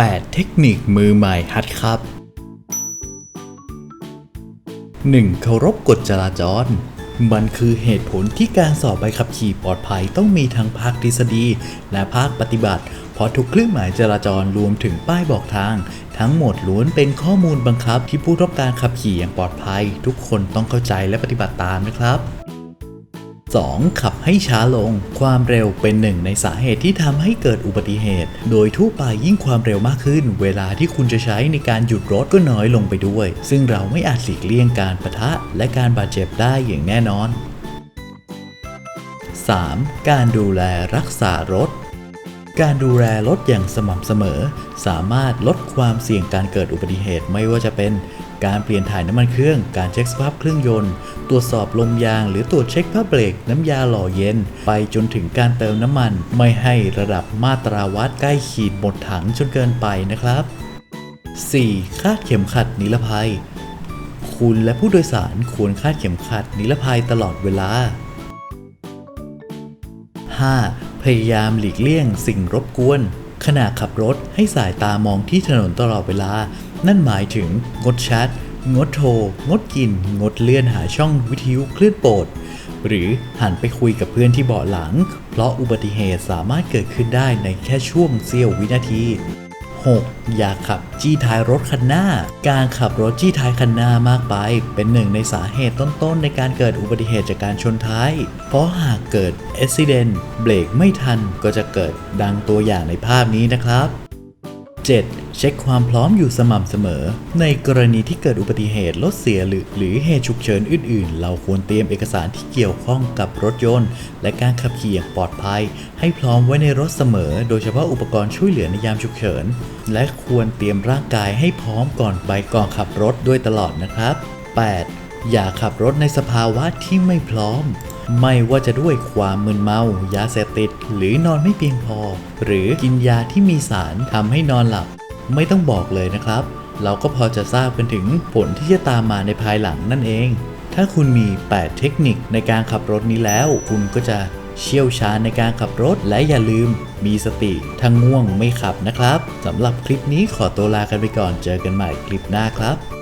8 เทคนิคมือใหม่ฮัดครับ 1. เคารพกฎจราจร มันคือเหตุผลที่การสอบใบขับขี่ปลอดภัยต้องมีทั้งภาคทฤษฎี และภาคปฏิบัติ เพราะทุกเครื่องหมายจราจรรวมถึงป้ายบอกทาง ทั้งหมดล้วนเป็นข้อมูลบังคับที่ผู้รับการขับขี่อย่างปลอดภัย ทุกคนต้องเข้าใจและปฏิบัติตามนะครับ 2. ขับให้ช้าลง ความเร็วเป็นหนึ่งในสาเหตุที่ทำให้เกิดอุบัติเหตุ โดยทั่วไปยิ่งความเร็วมากขึ้น เวลาที่คุณจะใช้ในการหยุดรถก็น้อยลงไปด้วย ซึ่งเราไม่อาจหลีกเลี่ยงการปะทะและการบาดเจ็บได้อย่างแน่นอน 3. การดูแลรักษารถการดูแลรถอย่างสม่ำเสมอ สามารถลดความเสี่ยงการเกิดอุบัติเหตุไม่ว่าจะเป็น การเปลี่ยนถ่ายน้ำมันเครื่อง การเช็คสภาพเครื่องยนต์ ตรวจสอบลมยาง หรือตรวจเช็คผ้าเบรกน้ำยาหล่อเย็น ไปจนถึงการเติมน้ำมัน ไม่ให้ระดับมาตราวัดใกล้ขีดหมดถังจนเกินไปนะครับ 4. คาดเข็มขัดนิรภัย คุณและผู้โดยสารควรคาดเข็มขัดนิรภัยตลอดเวลา 5. พยายามหลีกเลี่ยงสิ่งรบกวน ขณะขับรถให้สายตามองที่ถนนตลอดเวลา นั่นหมายถึงงดแชทงดโทร งดกิน งดเลื่อนหาช่องวิทยุคลื่นโปรด หรือหันไปคุยกับเพื่อนที่เบาะหลัง เพราะอุบัติเหตุสามารถเกิดขึ้นได้ในแค่ช่วงเสี้ยววินาที 6. อย่าขับจี้ท้ายรถคันหน้า การขับรถจี้ท้ายคันหน้ามากไป เป็นหนึ่งในสาเหตุต้นๆ ในการเกิดอุบัติเหตุจากการชนท้าย เพราะหากเกิดอุบิเหตุเบรกไม่ทันก็จะเกิดดังตัวอย่างในภาพนี้นะครับ 7. เช็คความพร้อมอยู่สม่ำเสมอ ในกรณีที่เกิดอุบัติเหตุรถเสียหรือหรือเหตุฉุกเฉินอื่น ๆ เราควรเตรียมเอกสารที่เกี่ยวข้องกับรถยนต์ และการขับขี่อย่างปลอดภัย ให้พร้อมไว้ในรถเสมอ โดยเฉพาะอุปกรณ์ช่วยเหลือในยามฉุกเฉิน และควรเตรียมร่างกายให้พร้อมก่อนไปก่อนขับรถด้วยตลอดนะครับ 8. อย่าขับรถในสภาวะที่ไม่พร้อมไม่ว่าจะด้วยความมึนเมา ยาเสพติด หรือนอนไม่เพียงพอ หรือกินยาที่มีสารทำให้นอนหลับ ไม่ต้องบอกเลยนะครับ เราก็พอจะทราบกันถึงผลที่จะตามมาในภายหลังนั่นเอง ถ้าคุณมี 8 เทคนิคในการขับรถนี้แล้ว คุณก็จะเชี่ยวชาญในการขับรถและอย่าลืม มีสติถ้งง่วงไม่ขับนะครับสำหรับคลิปนี้ขอตัวลากันไปก่อนเจอกันใหม่คลิปหน้าครับ